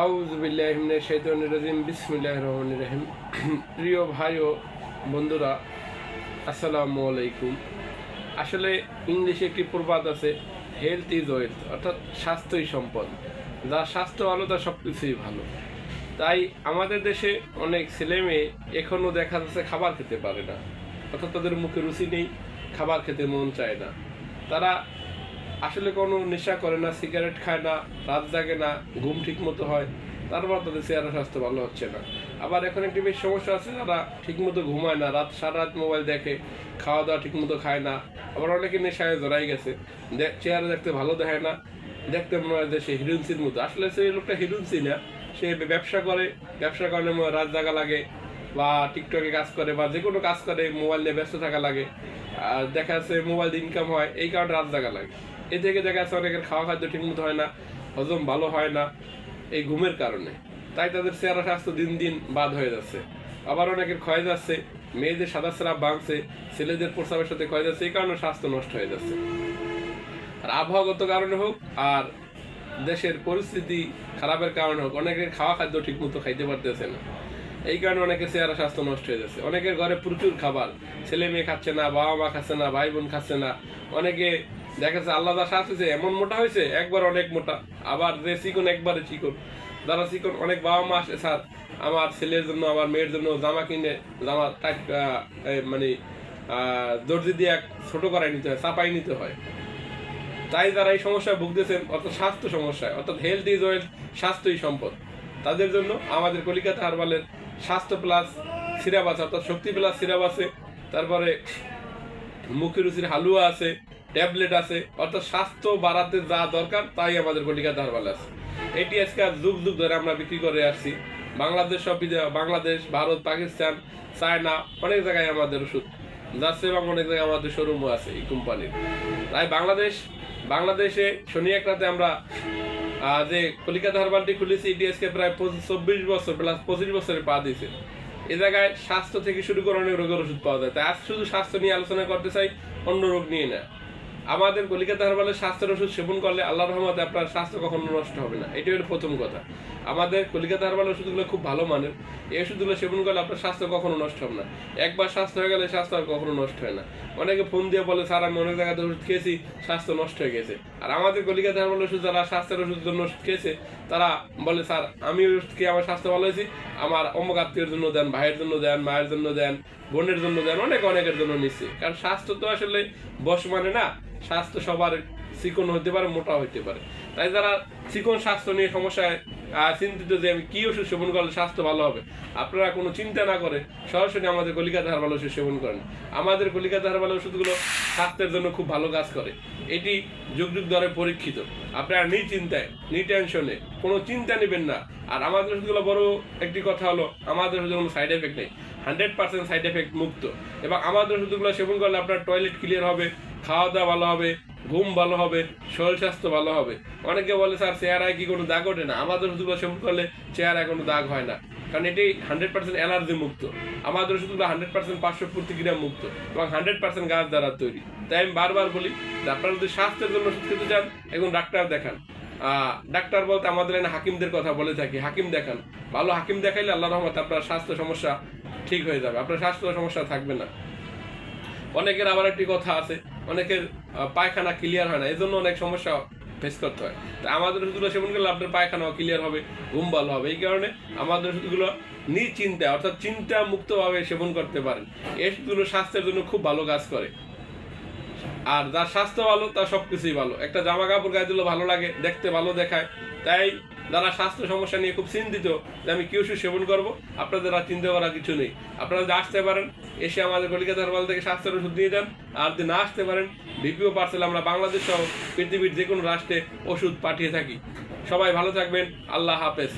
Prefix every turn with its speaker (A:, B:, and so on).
A: আউজবিল্লাহিমিনের শৈতানির রাজিম বিসমিল্লাহ রহমানির রহিম। প্রিয় ভাই ও বন্ধুরা, আসসালামু আলাইকুম। আসলে ইংলিশে একটি প্রবাদ আছে হেলথ ইজ ওয়েলথ অর্থাৎ স্বাস্থ্যই সম্পদ। যার স্বাস্থ্য ভালো তার সব কিছুই ভালো। তাই আমাদের দেশে অনেক ছেলে মেয়ে এখনও দেখা যাচ্ছে খাবার খেতে পারে না। অর্থাৎ তাদের মুখে রুচি নেই, খাবার খেতে মন চায় না। তারা আসলে কোনো নেশা করে না, সিগারেট খায় না, রাত জাগে না, ঘুম ঠিক মতো হয়, তারপর তাদের চেহারা স্বাস্থ্য ভালো হচ্ছে না। আবার এখন একটি বেশ সমস্যা আছে, যারা ঠিক মতো ঘুমায় না, রাত সারা রাত মোবাইল দেখে খাওয়া দাওয়া ঠিক মতো খায় না, আবার অনেকে নেশায় জড়াই গেছে চেহারা দেখতে ভালো দেখায় না, দেখতে মনে হয় যে সে হিরুন্সির মতো। আসলে সেই লোকটা হিরুন্সি না, সে ব্যবসা করে, ব্যবসার কারণে রাত জাগা লাগে, বা টিকটকে কাজ করে, বা যে কোনো কাজ করে, মোবাইল নিয়ে ব্যস্ত থাকা লাগে, আর দেখা যাচ্ছে মোবাইল ইনকাম হয়, এই কারণে রাত জাগা লাগে। এ থেকে দেখা যাচ্ছে অনেকের খাওয়া খাদ্য ঠিক মতো হয় না, হজম ভালো হয় না, এই ঘুমের কারণে। তাই তাদের চেহারা স্বাস্থ্য দিন দিন বাদ হয়ে যাচ্ছে। আবার অনেকের ক্ষয় যাচ্ছে, মেয়েদের সাদা স্রাব ভাঙছে, ছেলেদের প্রস্রাবের সাথে ক্ষয় যাচ্ছে, এই কারণে স্বাস্থ্য নষ্ট হয়ে যাচ্ছে। আর আবহাওয়াগত কারণে হোক আর দেশের পরিস্থিতি খারাপের কারণে হোক, অনেকের খাওয়া খাদ্য ঠিক মতো খাইতে পারতেছে না। এই কারণে অনেকের চেহারা স্বাস্থ্য নষ্ট হয়ে যাচ্ছে। অনেকের ঘরে প্রচুর খাবার, ছেলে মেয়ে খাচ্ছে না, বাবা মা খাচ্ছে না, ভাই বোন খাচ্ছে না, অনেকে দেখা যাচ্ছে আল্লাহ যা সাথে এমন মোটা হয়েছে, একবার অনেক মোটা। আবার যে চিকন, একবারে চিকন। যারা চিকন, অনেক বাবা মা আসে স্যার। আমার ছেলের জন্য, আমার মেয়ের জন্য জামা কিনে, জামা টাইট মানে দর্জি দিয়ে এক ছোট করাই নিতে হয়, চাপাই নিতে হয়। তাই যারা এই সমস্যায় ভুগতেছেন, অর্থাৎ স্বাস্থ্য সমস্যায়, অর্থাৎ হেলথ ইজ ওয়েলথ স্বাস্থ্যই সম্পদ। তাদের জন্য আমাদের কলিকাতা হারবালের স্বাস্থ্য প্লাস সিরাপ আছে অর্থাৎ শক্তি প্লাস সিরাপ আছে তারপরে মুখে রুচির হালুয়া আছে ট্যাবলেট আছে, অর্থাৎ স্বাস্থ্য বাড়াতে যা দরকার তাই আমাদের কলিকাতা হারবাল আছে। এটি আজকে আর যুগ যুগ ধরে আমরা বিক্রি করে আসছি। বাংলাদেশ সব বাংলাদেশ, ভারত, পাকিস্তান, চায়না, অনেক জায়গায় আমাদের ওষুধ। যাচ্ছে এবং অনেক জায়গায় আমাদের শোরুমও আছে এই কোম্পানির তাই বাংলাদেশ, বাংলাদেশে শনি এক রাতে আমরা যে কলিকাতা হারবালটি খুলেছি, এটি আজকে প্রায় পঁচিশ, চব্বিশ বছর প্লাস পঁচিশ বছরে পা দিয়েছে। এ জায়গায় স্বাস্থ্য থেকে শুরু করে অনেক রোগের ওষুধ পাওয়া যায়। তাই আজ শুধু স্বাস্থ্য নিয়ে আলোচনা করতে চাই, অন্য রোগ নিয়ে না। আমাদের কলিকাতা বলে স্বাস্থ্যের ওষুধ সেবন করলে আল্লাহ রহমতে আপনার স্বাস্থ্য কখনো নষ্ট হবে না। এটাই হলো প্রথম কথা। আমাদের কলিকাতা হারবালের ওষুধগুলো খুব ভালো মানের এই ওষুধগুলো সেবন করলে আপনার স্বাস্থ্য কখনো নষ্ট হবে না। একবার স্বাস্থ্য হয়ে গেলে স্বাস্থ্য আর কখনো নষ্ট হয় না। অনেকে ফোন দিয়ে বলে, স্যার, আমি অনেক জায়গাতে ওষুধ খেয়েছি, স্বাস্থ্য নষ্ট হয়ে গেছে। আর আমাদের কলিকাতা হারবাল ওষুধ, যারা স্বাস্থ্যের ওষুধের জন্য ওষুধ খেয়েছে, তারা বলে, স্যার, আমি ওষুধ খেয়ে আমার স্বাস্থ্য ভালো হয়েছি। আমার অমুক আত্মীয়ের জন্য দেন, ভাইয়ের জন্য দেন, মায়ের জন্য দেন, বোনের জন্য দেন, অনেক অনেকের জন্য নিচ্ছে। কারণ স্বাস্থ্য তো আসলে বস মানে না। স্বাস্থ্য সবার চিকন হতে পারে, মোটা হতে পারে। তাই যারা চিকন স্বাস্থ্য নিয়ে সমস্যায় চিন্তিত যে আমি কি ওষুধ সেবন করলে স্বাস্থ্য ভালো হবে। আপনারা কোনো চিন্তা না করে সরাসরি আমাদের কলিকাতা হারবাল ওষুধ সেবন করেন। আমাদের কলিকাতা হারবাল ওষুধগুলো স্বাস্থ্যের জন্য খুব ভালো কাজ করে। এটি যুগ যুগ ধরে পরীক্ষিত। আপনারা নি টেনশনে কোনো চিন্তা নেবেন না। আর আমাদের ওষুধগুলো বড় একটি কথা হলো, আমাদের ওষুধের কোনো সাইড এফেক্ট নেই। হান্ড্রেড পার্সেন্ট সাইড এফেক্ট মুক্ত। এবং আমাদের ওষুধগুলো সেবন করলে আপনার টয়লেট ক্লিয়ার হবে খাওয়া দাওয়া ভালো হবে ঘুম ভালো হবে, শরীর স্বাস্থ্য ভালো হবে। অনেকে বলে, স্যার, চেহারায় কি কোনো দাগ ওঠে না? আমাদের ওষুধগুলো সেবন করলে চেহারায় কোনো দাগ হয় না। কারণ এটি হান্ড্রেড পার্সেন্ট অ্যালার্জি মুক্ত। আমাদের ওষুধগুলো হান্ড্রেড পার্সেন্ট পার্শ্ব প্রতিক্রিয়া মুক্ত এবং হান্ড্রেড পার্সেন্ট গাছ দ্বারা তৈরি। তাই আমি বারবার বলি যে আপনারা যদি স্বাস্থ্যের জন্য ওষুধ খেতে চান, এখন ডাক্তার দেখান। ডাক্তার বলতে আমাদের এখানে হাকিমদের কথা বলে থাকি। হাকিম দেখান। ভালো হাকিম দেখাইলে আল্লাহ রহমত আপনার স্বাস্থ্য সমস্যা ঠিক হয়ে যাবে। আপনার স্বাস্থ্য সমস্যা থাকবে না। অনেকের আবার একটি কথা আছে অনেকের পায়খানা ক্লিয়ার হয় না এই জন্য অনেক সমস্যা ফেস করতে হয়। তা আমাদের ওষুধগুলো সেবন করলে আপনার পায়খানাও ক্লিয়ার হবে, ঘুম ভালো হবে। এই কারণে আমাদের ওষুধগুলো নিশ্চিন্তা, অর্থাৎ চিন্তা মুক্তভাবে সেবন করতে পারেন। এই ওষুধগুলো স্বাস্থ্যের জন্য খুব ভালো কাজ করে। আর যার স্বাস্থ্য ভালো, তার সবকিছুই ভালো। একটা জামা কাপড় গায়ে দিলে ভালো লাগে, দেখতে ভালো দেখায়। তাই যারা স্বাস্থ্য সমস্যা নিয়ে খুব চিন্তিত যে আমি কি ওষুধ সেবন করব, আপনাদের আর চিন্তা করার কিছু নেই। আপনারা যদি আসতে পারেন, এসে আমাদের কলিকাতার বল থেকে স্বাস্থ্যের ওষুধ নিয়ে যান, আর যদি না আসতে পারেন, বিপিও পার্সেল আমরা বাংলাদেশ সহ পৃথিবীর যে কোনো রাষ্ট্রে ওষুধ পাঠিয়ে থাকি। সবাই ভালো থাকবেন, আল্লাহ হাফেজ।